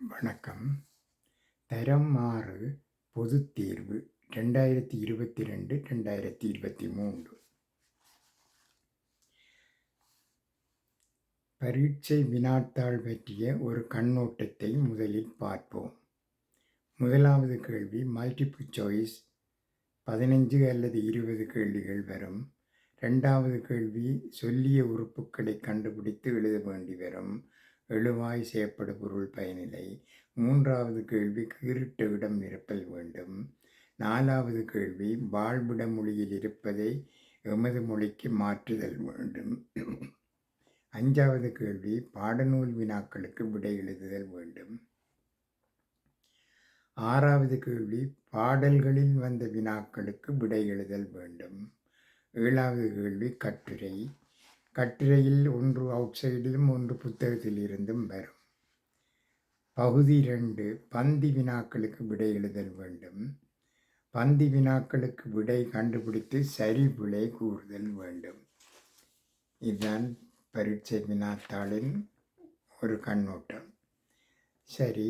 வணக்கம். தரம் ஆறு பொதுத் தேர்வு ரெண்டாயிரத்தி இருபத்தி ரெண்டு ரெண்டாயிரத்தி இருபத்தி மூன்று. பரீட்சை வினாத்தாள் பற்றிய ஒரு கண்ணோட்டத்தை முதலில் பார்ப்போம். முதலாவது கேள்வி மல்டிபிள் சாய்ஸ் பதினஞ்சு அல்லது இருபது கேள்விகள் வரும். ரெண்டாவது கேள்வி சொல்லிய உறுப்புகளை கண்டுபிடித்து எழுத வேண்டி வரும். எழுவாய் செய்யப்படு பொருள் பயனிலை. மூன்றாவது கேள்வி கீறிட்ட இடம் நிரப்பல் வேண்டும். நாலாவது கேள்வி வாழ்விட மொழியில் இருப்பதை எமது மொழிக்கு மாற்றுதல் வேண்டும். அஞ்சாவது கேள்வி பாடநூல் வினாக்களுக்கு விடை எழுதுதல் வேண்டும். ஆறாவது கேள்வி பாடல்களில் வந்த வினாக்களுக்கு விடை எழுதல் வேண்டும். ஏழாவது கேள்வி கட்டுரை. கட்டுரையில் ஒன்று அவுட் சைடிலும் ஒன்று புத்தகத்தில் இருந்தும் வரும். பகுதி ரெண்டு பந்தி வினாக்களுக்கு விடை எழுதல் வேண்டும். பந்தி வினாக்களுக்கு விடை கண்டுபிடித்து சரி விடை கூறுதல் வேண்டும். இதுதான் பரீட்சை வினாத்தாளின் ஒரு கண்ணோட்டம். சரி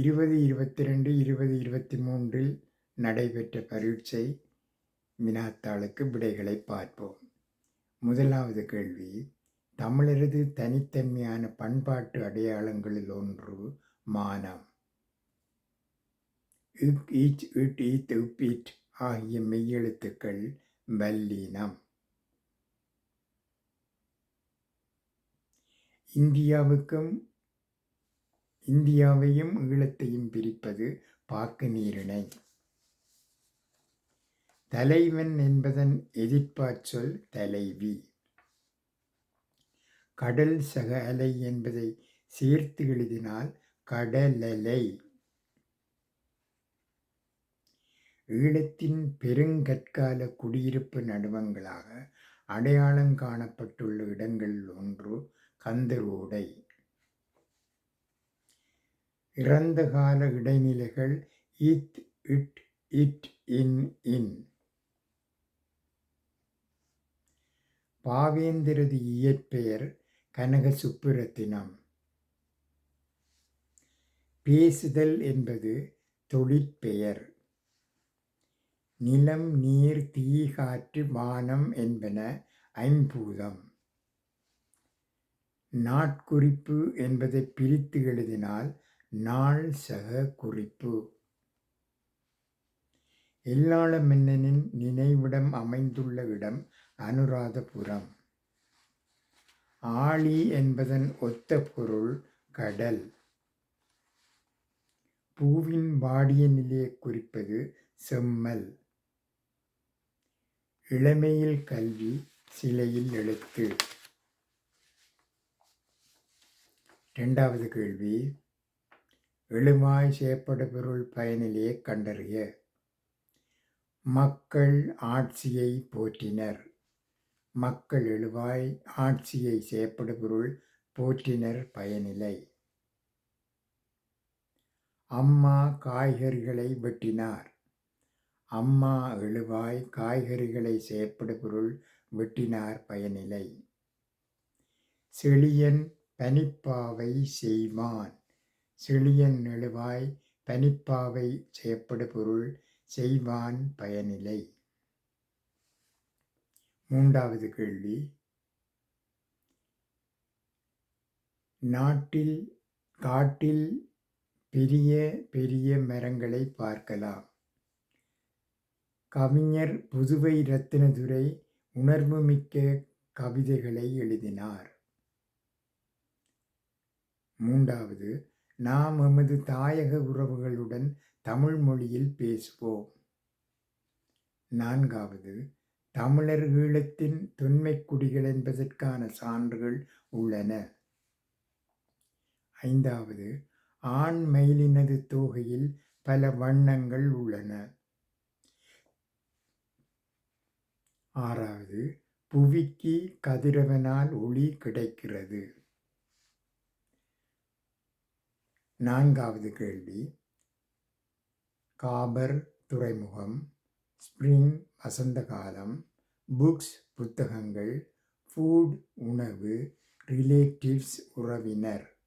இருபது இருபத்தி ரெண்டு இருபது இருபத்தி மூன்றில் நடைபெற்ற பரீட்சை வினாத்தாளுக்கு விடைகளை பார்ப்போம். முதலாவது கேள்வி தமிழரது தனித்தன்மையான பண்பாட்டு அடையாளங்களில் ஒன்று மானம். இக் ஈச் இட் ஈத் உப் இட் ஆகிய மெய்யெழுத்துக்கள் வல்லீனம். இந்தியாவுக்கும் இந்தியாவையும் ஈழத்தையும் பிரிப்பது பாக்கு நீரிணை. தலைவன் என்பதன் எதிர்ப்பாச்சொல் தலைவி. கடல் சக அலை என்பதை சேர்த்து எழுதினால் கடலலை. ஈழத்தின் பெருங்கற்கால குடியிருப்பு நடுவங்களாக அடையாளம் காணப்பட்டுள்ள இடங்களில் ஒன்று கந்தரோடை. இறந்த கால இடைநிலைகள் இத் இட் இட் இன் இன். பாவேந்திரது இயற்பெயர் கனக சுப்புரத்தினம். பேசுதல் என்பது தொழிற்பெயர். நிலம் நீர் தீ காற்று வானம் என்பன ஐம்பூதம். நாட்குறிப்பு என்பதை பிரித்து எழுதினால் நாள் சக குறிப்பு. எல்லாள மன்னனின் நினைவிடம் அமைந்துள்ள இடம் அனுராதபுரம். ஆழி என்பதன் ஒத்த பொருள் கடல். பூவின் வாடிய நிலையை குறிப்பது செம்மல். இளமையில் கல்வி சிலையில் எழுத்து. இரண்டாவது கேள்வி. எழுமாய் செய்யப்பட பொருள் பயனிலேயே கண்டறிய. மக்கள் ஆட்சியை போற்றினர். மக்கள் எழுவாய் ஆட்சியை செய்யப்படுபொருள் போற்றினர் பயனிலை. அம்மா காய்கறிகளை வெட்டினார். அம்மா எழுவாய் காய்கறிகளை சேப்படுபொருள் வெட்டினார் பயனிலை. செழியன் பனிப்பாவை செய்வான். செழியன் எழுவாய் பனிப்பாவை செயப்படுபொருள் செய்வான் பயனிலை. மூன்றாவது கேள்வி. நாட்டில் காட்டில் பெரிய பெரிய மரங்களை பார்க்கலாம். கவிஞர் புதுவை ரத்தினதுரை உணர்வுமிக்க கவிதைகளை எழுதினார். மூன்றாவது நாம் எமது தாயக உறவுகளுடன் தமிழ் மொழியில் பேசுவோம். நான்காவது தமிழர் ஈழத்தின் தொன்மைக் குடிகள் என்பதற்கான சான்றுகள் உள்ளன. ஐந்தாவது ஆண் மயிலினது தோகையில் பல வண்ணங்கள் உள்ளன. ஆறாவது புவிக்கு கதிரவனால் ஒளி கிடைக்கிறது. நான்காவது கேள்வி காபர் துறைமுகம். ஸ்ப்ரிங் வசந்த காலம் புக்ஸ் புத்தகங்கள் ஃபுட் உணவு ரிலேட்டிவ்ஸ் உறவினர்.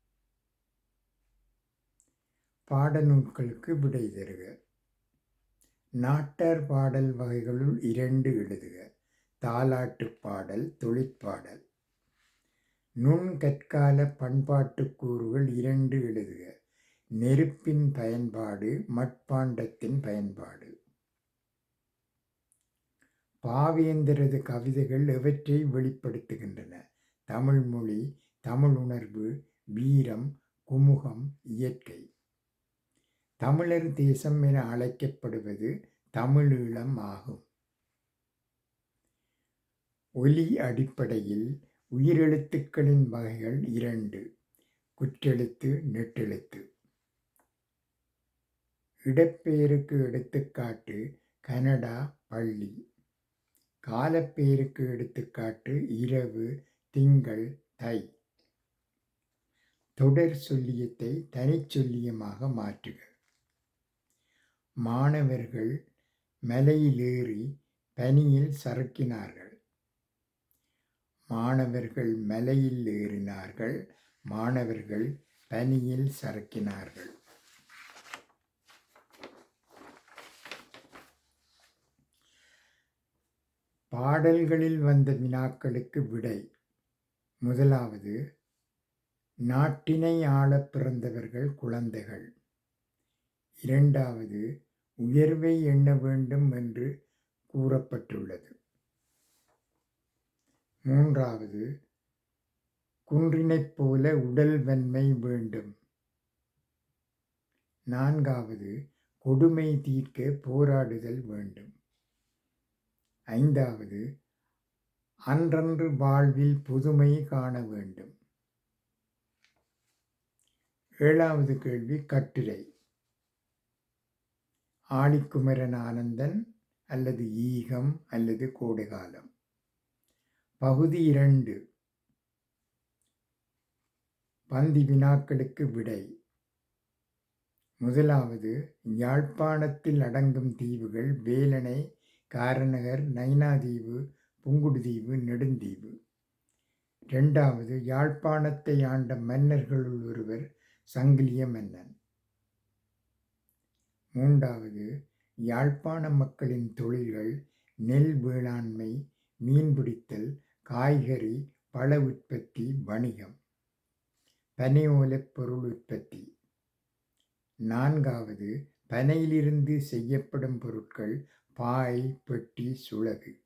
பாடநூல்களுக்கு விடை தருக. நாட்டார் பாடல் வகைகளுள் இரண்டு எழுதுக. தாலாட்டுப் பாடல் தொழிற்பாடல். நுண்கற்கால பண்பாட்டு கூறுகள் இரண்டு எழுதுக. நெருப்பின் பயன்பாடு மட்பாண்டத்தின் பயன்பாடு. பாவேந்தரது கவிதைகள் எவற்றை வெளிப்படுத்துகின்றன? தமிழ்மொழி தமிழுணர்வு வீரம் குமுகம் இயற்கை. தமிழர் தேசம் என அழைக்கப்படுவது தமிழீழம் ஆகும். ஒலி அடிப்படையில் உயிரெழுத்துக்களின் வகைகள் இரண்டு குற்றெழுத்து நெட்டெழுத்து. இடப்பெயருக்கு எடுத்துக்காட்டு கனடா பள்ளி. காலப்பேருக்கு எடுத்துக்காட்டு இரவு திங்கள் தை. தொடர் சொல்லியத்தை தனிச்சொல்லியமாக மாற்றுக. மாணவர்கள் மலையிலேறி பனியில் சறுக்கினார்கள். மாணவர்கள் மலையில் ஏறினார்கள். மாணவர்கள் பனியில் சறுக்கினார்கள். பாடல்களில் வந்த வினாக்களுக்கு விடை. முதலாவது நாட்டினை ஆளப் பிறந்தவர்கள் குழந்தைகள். இரண்டாவது உயர்வை எண்ண வேண்டும் என்று கூறப்பட்டுள்ளது. மூன்றாவது குன்றினைப் போல உடல் வன்மை வேண்டும். நான்காவது கொடுமை தீர்க்க போராடுதல் வேண்டும். ஐந்தாவது அன்றன்று வாழ்வில் புதுமை காண வேண்டும். ஏழாவது கேள்வி கட்டுரை ஆணிக்குமரன் ஆனந்தன் அல்லது ஈகம் அல்லது கோடைகாலம். பகுதி இரண்டு. பந்தி வினாக்களுக்கு விடை. முதலாவது யாழ்ப்பாணத்தில் அடங்கும் தீவுகள் வேலனை காரநகர் நைனாதீவு புங்குடுதீவு நெடுந்தீவு. இரண்டாவது யாழ்ப்பாணத்தை ஆண்ட மன்னர்களுள் ஒருவர் சங்கிலிய மன்னன். மூன்றாவது யாழ்ப்பாண மக்களின் தொழில்கள் நெல் வேளாண்மை மீன்பிடித்தல் காய்கறி பழ உற்பத்தி வணிகம். பனையோலப் பொருள் உற்பத்தி. நான்காவது பனையிலிருந்து செய்யப்படும் பொருட்கள் பாய் பெட்டி சுளகு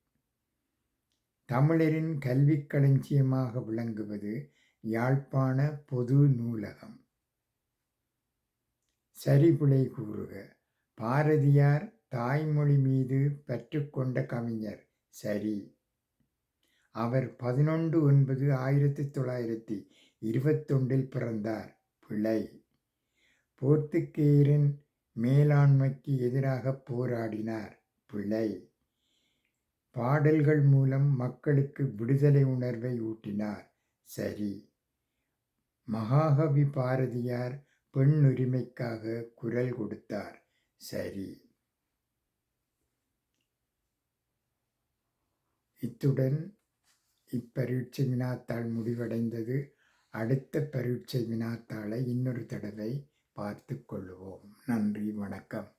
தமிழரின் கல்விக் களஞ்சியமாக விளங்குவது யாழ்ப்பாண பொது நூலகம். சரிபுலை கூறுக பாரதியார் தாய்மொழி மீது பெற்றுக்கொண்ட கவிஞர் சரி. அவர் பதினொன்று ஒன்பது ஆயிரத்தி தொள்ளாயிரத்தி இருபத்தொன்றில் பிறந்தார் பிழை. போர்த்துக்கேயரின் மேலாண்மைக்கு எதிராக போராடினார் பிழை. பாடல்கள் மூலம் மக்களுக்கு விடுதலை உணர்வை ஊட்டினார். சரி. மகாகவி பாரதியார் பெண் உரிமைக்காக குரல் கொடுத்தார். சரி. இத்துடன் இப்பரீட்சை வினாத்தாள் முடிவடைந்தது. அடுத்த பரீட்சை வினாத்தாளை இன்னொரு தடவை பார்த்து கொள்வோம். நன்றி வணக்கம்.